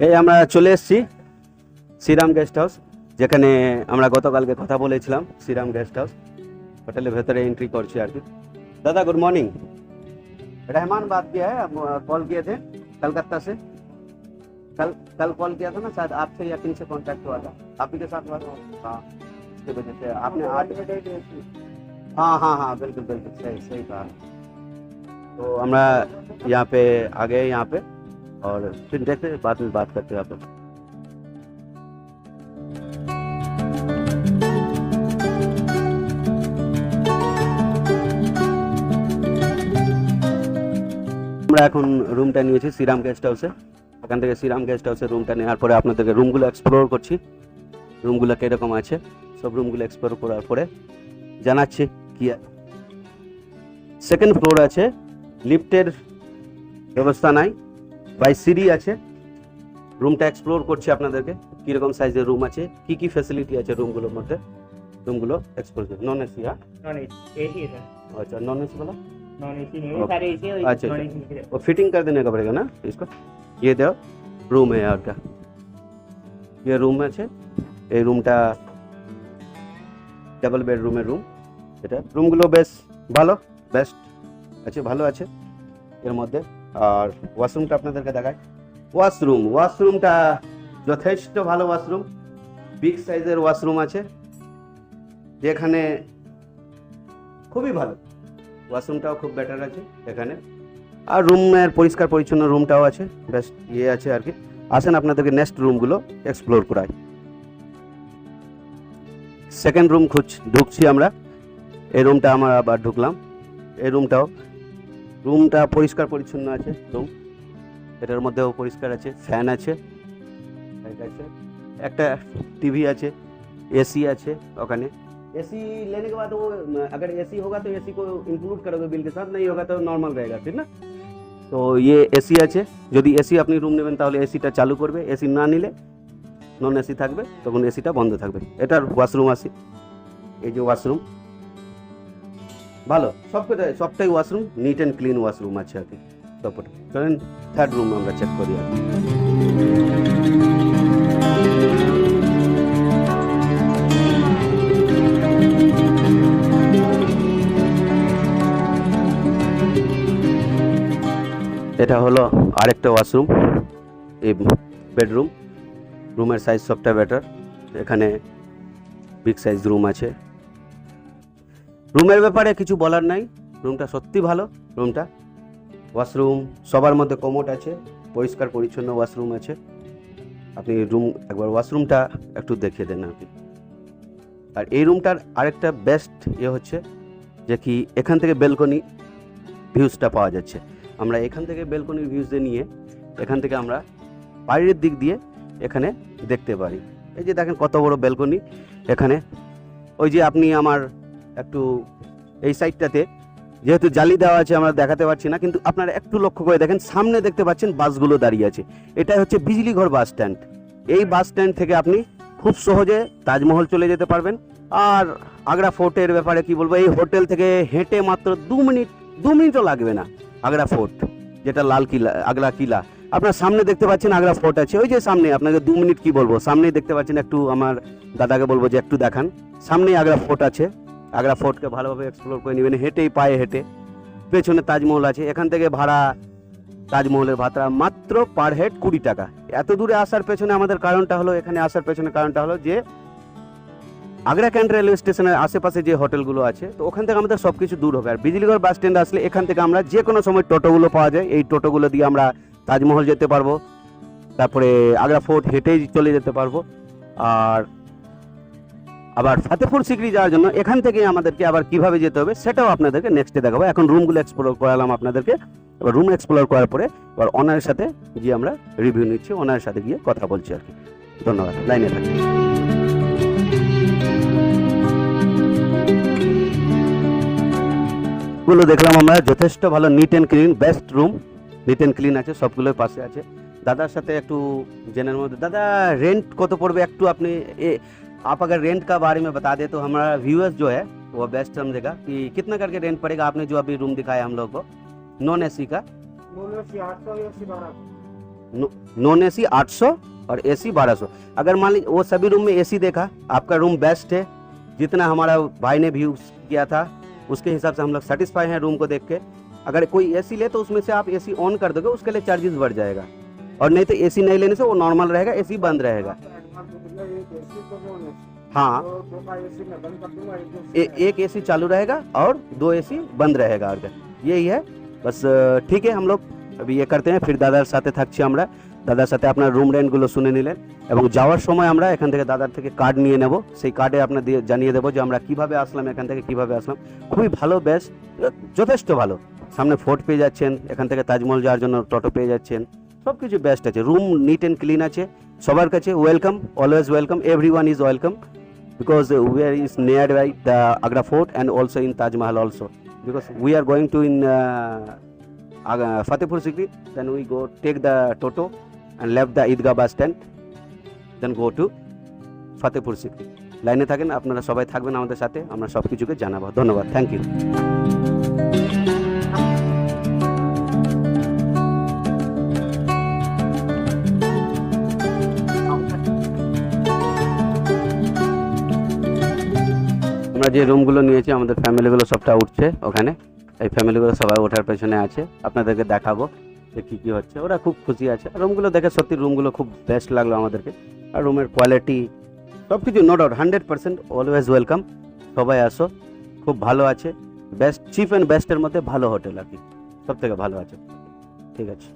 এই আমরা চলে এসেছি শ্রীরাম গেস্ট হাউস যেখানে আমরা গতকালকে কথা বলেছিলাম শ্রীরাম গেস্ট হাউস। হোটেলের ভেতরে এন্ট্রি করছি আর কি। रहमान बात किया है कॉल किए थे कलकत्ता से कल कल कॉल किया था ना शायद आपसे या किन से कॉन्टैक्ट हुआ था आप ही के साथ हुआ था हाँ उसकी वजह से आपने आठ बजे हाँ हाँ हाँ बिल्कुल बिल्कुल सही सही कहा तो हमारा यहाँ पे आ गए यहाँ पे और फिर देखते हैं, बाद में बात करते हैं आप लोग। আমরা এখন রুমটা নিয়েছি শ্রীরাম গেস্ট হাউসে ওখান থেকে শ্রীরাম গেস্ট হাউসে রুমটা নেওয়ার পরে আপনাদেরকে রুমগুলো এক্সপ্লোর করছি রুমগুলো কীরকম আছে সব রুমগুলো এক্সপ্লোর করার পরে জানাচ্ছি কি সেকেন্ড ফ্লোর আছে লিফটের ব্যবস্থা নাই বাই সিঁড়ি আছে রুমটা এক্সপ্লোর করছি আপনাদেরকে কীরকম সাইজের রুম আছে কি কি ফ্যাসিলিটি আছে রুমগুলোর মধ্যে রুমগুলো এক্সপ্লোর করছি নন এসি হ্যাঁ नॉन एसी है सर अच्छा नॉन एसी वाला नॉन एसी नहीं Okay. है सारे एसी है अच्छा, नॉन अच्छा। एसी वो फिटिंग कर देने का पड़ेगा ना इसको ये दो रूम है और क्या ये रूम আছে এই রুমটা ডাবল বেডরুমের রুম এটা রুমগুলো বেশ ভালো বেস্ট আছে ভালো আছে এর মধ্যে আর ওয়াশরুমটা আপনাদেরকে দেখায় ওয়াশরুম, ওয়াশরুমটা যথেষ্ট ভালো ওয়াশরুম। বিগ সাইজের ওয়াশরুম আছে, যেখানে খুবই ভালো। ওয়াশরুমটাও খুব বেটার আছে এখানে। আর রুমের পরিষ্কার পরিচ্ছন্ন রুমটাও আছে, বেশ ইয়ে আছে আর কি। আসেন আপনাদেরকে নেক্সট রুমগুলো এক্সপ্লোর করাই। সেকেন্ড রুম খুঁজ ঢুকছি আমরা। এই রুমটা আমরা আবার ঢুকলাম। এই রুমটাও রুমটা পরিষ্কার পরিচ্ছন্ন আছে রুম এটার মধ্যেও পরিষ্কার আছে ফ্যান আছে লাইট আছে একটা টিভি আছে एसी আছে ওখানে एसी लेने के बाद वो अगर एसी होगा तो एसी को इंक्लूड करोगे बिल के साथ नहीं होगा तो नॉर्मल रहेगा फिर ना তো ইয়ে এসি আছে যদি এসি আপনি রুম নেবেন তাহলে এসিটা চালু করবে এসি না নিলে নন এসি থাকবে তখন এসিটা বন্ধ থাকবে এটার ওয়াশরুম আছে এই যে ওয়াশরুম ভালো সবকটাই সবটাই washroom neat and clean washroom আছে আর কি চলেন থার্ড রুম আমরা চেক করি আর এটা হলো আরেকটা ওয়াশরুম এই বেডরুম রুমের সাইজ সবটা বেটার এখানে বিগ সাইজ রুম আছে। রুমের ব্যাপারে কিছু বলার নাই। রুমটা সত্যি ভালো। রুমটা ওয়াশরুম সবার মধ্যে কমোট আছে, পরিষ্কার, পরিচ্ছন্ন ওয়াশরুম আছে। আপনি রুম একবার ওয়াশরুমটা একটু দেখিয়ে দেন আপনি। আর এই রুমটার আরেকটা বেস্ট ইয়ে হচ্ছে যে কি, এখান থেকে বেলকনি ভিউজটা পাওয়া যাচ্ছে। আমরা এখান থেকে বেলকনির ভিউজে নিয়ে, এখান থেকে আমরা বাইরের দিক দিয়ে এখানে দেখতে পারি। এই যে দেখেন কত বড় বেলকনি এখানে ওই যে আপনি আমার একটু এই সাইডটাতে যেহেতু জালি দেওয়া আছে, আমরা দেখাতে পারছি না, কিন্তু আপনারা একটু লক্ষ্য করে দেখেন, সামনে দেখতে পাচ্ছেন বাসগুলো দাঁড়িয়ে আছে। এটা হচ্ছে বিজলিঘর বাস স্ট্যান্ড। এই বাস স্ট্যান্ড থেকে আপনি খুব সহজে তাজমহল চলে যেতে পারবেন। আর আগ্রা ফোর্টের ব্যাপারে কি বলব, এই হোটেল থেকে হেঁটে মাত্র দু মিনিট, দু মিনিটও লাগবে না আগ্রা ফোর্ট, যেটা লাল কিলা, আগ্রা কিলা। আপনার সামনে দেখতে পাচ্ছেন আগ্রা ফোর্ট আছে, ওই যে সামনে, আপনাকে দু মিনিট কি বলব, সামনেই দেখতে পাচ্ছেন একটু আমার দাদাকে বলব যে একটু দেখান। সামনেই আগ্রা ফোর্ট আছে। আগ্রা ফোর্টকে ভালোভাবে এক্সপ্লোর করে নেবেন। হেঁটেই পায়ে হেঁটে। পেছনে তাজমহল আছে। এখান থেকে ভাড়া তাজমহলের ভাতা মাত্র পার হেড কুড়ি টাকা। এত দূরে আসার পেছনে আমাদের কারণটা হলো, এখানে আসার পেছনে কারণটা হলো যে, আগ্রা ক্যান্ট রেলওয়ে স্টেশনের আশেপাশে যে হোটেলগুলো আছে, তো ওখান থেকে আমাদের সব কিছু দূর হবে। আর বিজলিগড় বাস স্ট্যান্ড আসলে এখান থেকে আমরা যে কোনো সময় টোটোগুলো পাওয়া যায়। এই টোটোগুলো দিয়ে আমরা তাজমহল যেতে পারব। তারপরে আগ্রা ফোর্ট হেঁটেই চলে যেতে পারব। আর আবার ফাতেপুর সিকরি যাওয়ার জন্য এখান থেকে আমাদেরকে আবার কীভাবে যেতে হবে সেটাও আপনাদেরকে নেক্সটে দেখাবো। এখন রুমগুলো এক্সপ্লোর করালাম আপনাদেরকে। এবার রুম এক্সপ্লোর করার পরে এবার ওনারের সাথে গিয়ে আমরা রিভিউ নিচ্ছি ওনারের সাথে গিয়ে কথা বলছি আর কি। ধন্যবাদ লাইনে থাকি। গুলো দেখলাম আমরা, যথেষ্ট ভালো neat and clean best room neat and clean আছে সবগুলোর পাশে আছে। দাদার সাথে একটু জেনের মধ্যে দাদা রেন্ট কত পড়বে? একটু আপনি आप अगर रेंट का बारे में बता दे तो हमारा व्यूअर्स जो है वो बेस्ट समझेगा कि कितना करके रेंट पड़ेगा आपने जो अभी रूम दिखाया हम लोग को? नॉन एसी का। नॉन ए सी आठ सौ और ए सी? बारह नॉन एसी 800 और एसी 1200 अगर मान लीजिए वो सभी रूम में एसी देखा आपका रूम बेस्ट है। जितना हमारा भाई ने व्यू किया था उसके हिसाब से हम लोग सेटिस्फाई हैं रूम को देख के। अगर कोई एसी ले तो उसमें से आप एसी ऑन कर दोगे उसके लिए चार्जेस बढ़ जाएगा। और नहीं तो एसी नहीं लेने से वो नॉर्मल रहेगा एसी बंद रहेगा। हाँ ए, एक एसी चालू रहेगा और दो एसी बंद रहेगा और क्या यही है बस আহ, ঠিক আছে हम लोग अभी ये करते हैं फिर দাদার সাথে থাকছি আমরা দাদার সাথে আপনার রুম রেন্টগুলো শুনে নিলেন এবং যাওয়ার সময় আমরা এখান থেকে দাদার থেকে কার্ড নিয়ে নেব সেই কার্ডে আপনার দিয়ে জানিয়ে দেবো যে আমরা কিভাবে আসলাম এখান থেকে কিভাবে আসলাম খুবই ভালো বেশ যথেষ্ট ভালো সামনে ফোর্ট পেয়ে যাচ্ছেন এখান থেকে তাজমহল যাওয়ার জন্য টোটো পেয়ে যাচ্ছেন সব কিছু বেস্ট আছে রুম নিট অ্যান্ড ক্লিন আছে সবার কাছে welcome always welcome every one is welcome because we are is near by the Agra fort and also in Taj Mahal also because we are going to in Fatehpur Sikri then we go take the toto and left the Idgah bus stand then go to Fatehpur Sikri লাইনে থাকেন, আপনারা সবাই থাকবেন আমাদের সাথে, আমরা সব কিছুকে জানাব। ধন্যবাদ থ্যাংক ইউ যে রুমগুলো নিয়েছি, আমাদের ফ্যামিলিগুলো সবটা উঠছে ওখানে। এই ফ্যামিলিগুলো সবাই ওঠার পেছনে আছে। আপনাদেরকে দেখাবো যে কী কী হচ্ছে। ওরা খুব খুশি আছে। রুমগুলো দেখে সত্যি রুমগুলো খুব বেস্ট লাগল আমাদেরকে। আর রুমের কোয়ালিটি সব কিছু no doubt hundred percent always welcome সবাই আসো, খুব ভালো আছে। বেস্ট চিপ অ্যান্ড বেস্টের মধ্যে ভালো হোটেল আর কি। সব থেকে ভালো আছে। ঠিক আছে।